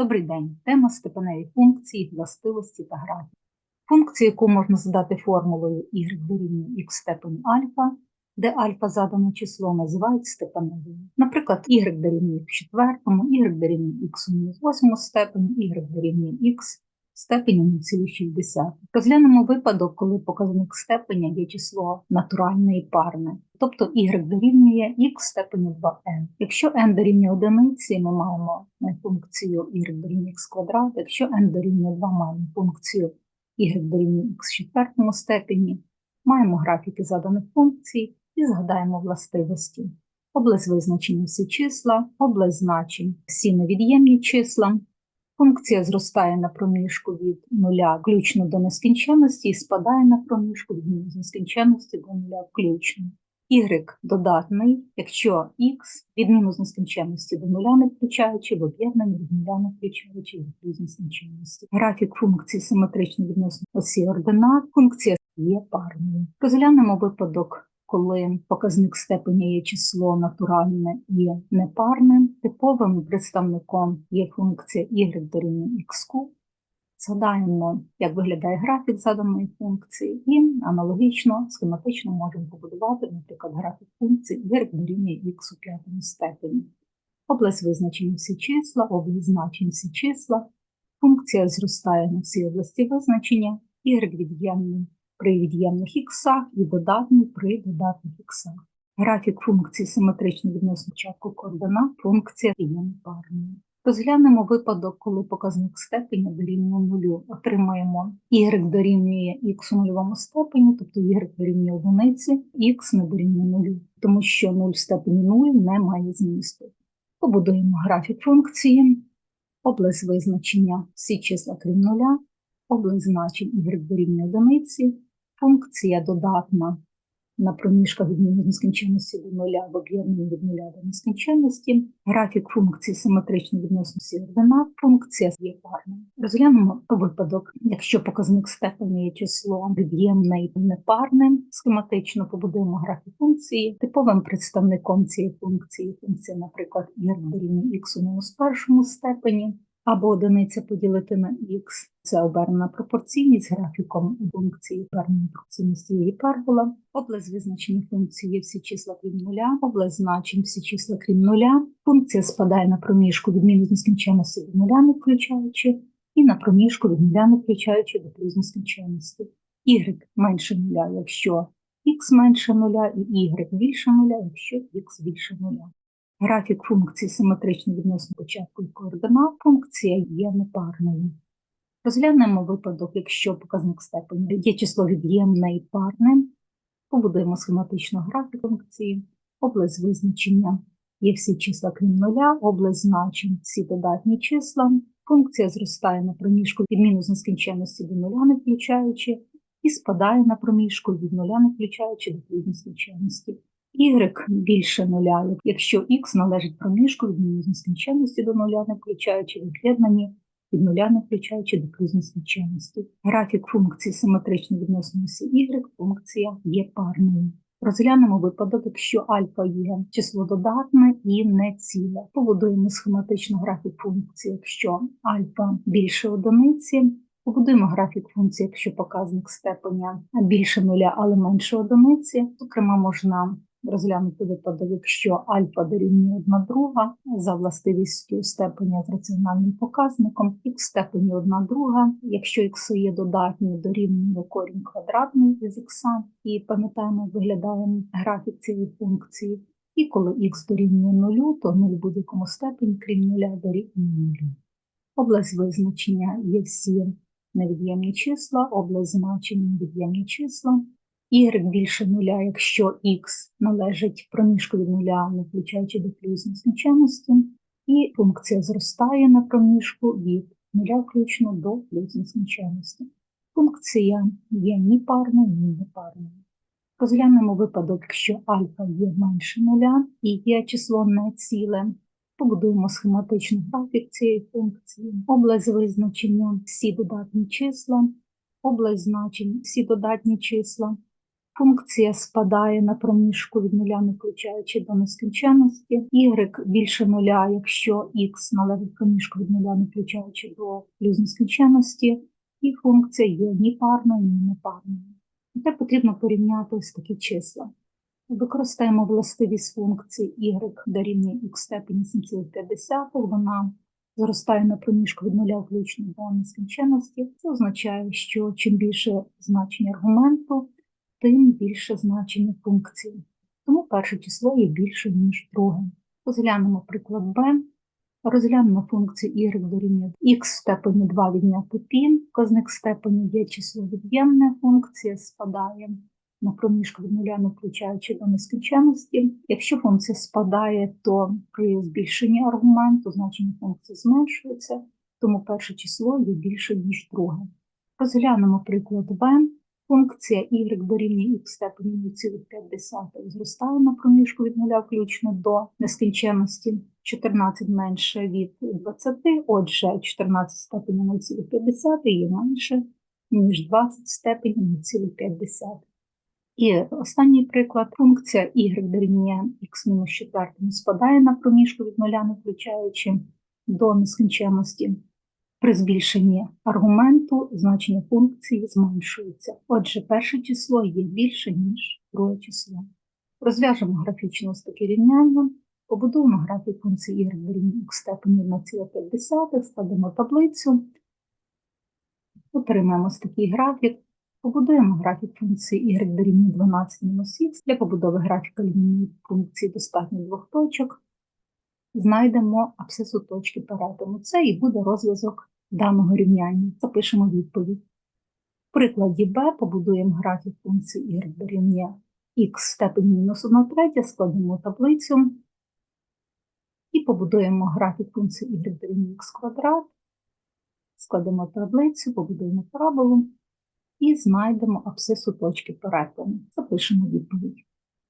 Добрий день. Тема степеневі функції, властивості та графік. Функцію, яку можна задати формулою y дорівнює x степені альфа, де альфа задане число називають степеневою. Наприклад, y дорівнює в четвертому, y дорівнює x у мінус восьмому степені, y дорівнює x степені 0,6. Розглянемо випадок, коли показник степеня є число натуральне і парне. Тобто y дорівнює x степені 2n. Якщо n дорівнює одиниці, ми маємо е, функцію y дорівнює x квадрат. Якщо n дорівнює 2, маємо функцію y дорівнює x в четвертому степені. Маємо графіки заданих функцій і згадаємо властивості. Область визначення всі числа, область значень всі невід'ємні числа. Функція зростає на проміжку від нуля включно до нескінченності і спадає на проміжку від нескінченності до нуля включно. Y додатний, якщо x від мінус нескінченності до нуля не включаючи, в об'єднанні від нуля не включаючи до плюс нескінченності. Графік функції симетрично відносно осі ординат, функція є парною. Розглянемо випадок коли показник степеня є число натуральне і непарне, типовим представником є функція y дорівнює x куб. Згадаємо, як виглядає графік заданої функції, і аналогічно, схематично можемо побудувати, наприклад, графік функції y дорівнює x у п'ятому степені. Область визначення всі числа, область значень всі числа, функція зростає на всі області визначення, y від'ємний при від'ємних іксах і додатний при додатних іксах. Графік функції симетрично відносно початку координат, функція є непарною. Розглянемо випадок, коли показник степеня дорівнює нулю. Отримаємо y дорівнює x у нульовому степені, тобто y дорівнює одиниці, x не дорівнює нулю, тому що 0 в степені 0 не має змісту. Побудуємо графік функції, область визначення всі числа крім нуля, область значень y дорівнює одиниці, Функція додатна на проміжках від нескінченності до нуля в об'єднанні від нуля до нескінченності. Графік функції симетрично відносно ординат. Функція є парною. Розглянемо випадок, якщо показник степені є число від'ємне і непарне, схематично побудуємо графік функції. Типовим представником цієї функції функція, наприклад, дорівнює x у мінус першому степені або одиниця поділити на х. Це обернена пропорційність графіком функції оберненої пропорційності є гіпербола. Область визначення функції всі числа крім нуля, область значень всі числа крім нуля. Функція спадає на проміжку від мінус нескінченності до нуля, не включаючи, і на проміжку від нуля не включаючи до плюс нескінченності. Y менше нуля, якщо x менше нуля, і y більше нуля, якщо x більше нуля. Графік функції симетрично відносно початку і координат, функція є непарною. Розглянемо випадок, якщо показник степені є число від'ємне і парне, побудуємо схематично графік функції, область визначення. Є всі числа крім нуля, область значень всі додатні числа, функція зростає на проміжку від мінус нескінченності до нуля, не включаючи, і спадає на проміжку від нуля, не включаючи до плюс нескінченності y більше нуля, якщо x належить проміжку від нескінченності до нуля, не включаючи від'єднані від нуля, не включаючи до плюс нескінченності. Графік функції симетрично відносно осі y, функція є парною. Розглянемо випадок, якщо альфа є число додатне і не ціле. Побудуємо схематично графік функції, якщо альфа більше одиниці. Побудуємо графік функції, якщо показник степеня більше нуля, але менше одиниці. Зокрема, можна розглянути випадок, якщо альфа дорівнює одна друга за властивістю степеня з раціональним показником, х степені одна друга, якщо х є додатні, дорівнює корінь квадратний із х, і пам'ятаємо, виглядає графік цієї функції. І коли х дорівнює нулю, то 0 в будь-якому степені, крім нуля, дорівнює нулю. Область визначення є всі невід'ємні числа, область значення невід'ємні числа y більше нуля, якщо x належить проміжку від нуля, не включаючи до плюс нескінченності, і функція зростає на проміжку від нуля включно до плюс нескінченності. Функція є ні парною, ні непарною. Розглянемо випадок, якщо альфа є менше нуля і є число не ціле. Побудуємо схематичний графік цієї функції, область визначення всі додатні числа, область значень всі додатні числа, Функція спадає на проміжку від нуля, не включаючи до нескінченності. Y більше нуля, якщо x належить проміжку від нуля, не включаючи до плюс нескінченності. І функція є ні парною, ні непарною. І Тепер потрібно порівняти ось такі числа. Використаємо властивість функції y дорівнює x степені 7,5, вона зростає на проміжку від нуля включно до нескінченності. Це означає, що чим більше значення аргументу, тим більше значення функції. Тому перше число є більше, ніж друге. Розглянемо приклад b. Розглянемо функцію y дорівнює x в степені 2 відняти π, показник степені є число від'ємне, функція спадає на проміжку від нуля, не включаючи до нескінченності. Якщо функція спадає, то при збільшенні аргументу значення функції зменшується, тому перше число є більше, ніж друге. Розглянемо приклад b. Функція y дорівнює x степені 0,5 зростає на проміжку від нуля включно до нескінченності. 14 менше від 20, отже, 14 степені 0,5 є менше, ніж 20 степені 0,5. І останній приклад. Функція y дорівнює x-4 спадає на проміжку від нуля, не включаючи до нескінченності. При збільшенні аргументу значення функції зменшується. Отже, перше число є більше, ніж друге число. Розв'яжемо графічно ось таке рівняння. Побудуємо графік функції y дорівнює x степені 1,5, складемо таблицю, отримаємо такий графік. Побудуємо графік функції y дорівнює 12 х. Для побудови графіка лінійної функції достатньо двох точок. Знайдемо абсцису точки перетину. Це і буде розв'язок даного рівняння. Запишемо відповідь. В прикладі b побудуємо графік функції y дорівнює x в степені мінус 1 третя, складемо таблицю і побудуємо графік функції y дорівнює x квадрат, складемо таблицю, побудуємо параболу і знайдемо абсцису точки перетину. Запишемо відповідь.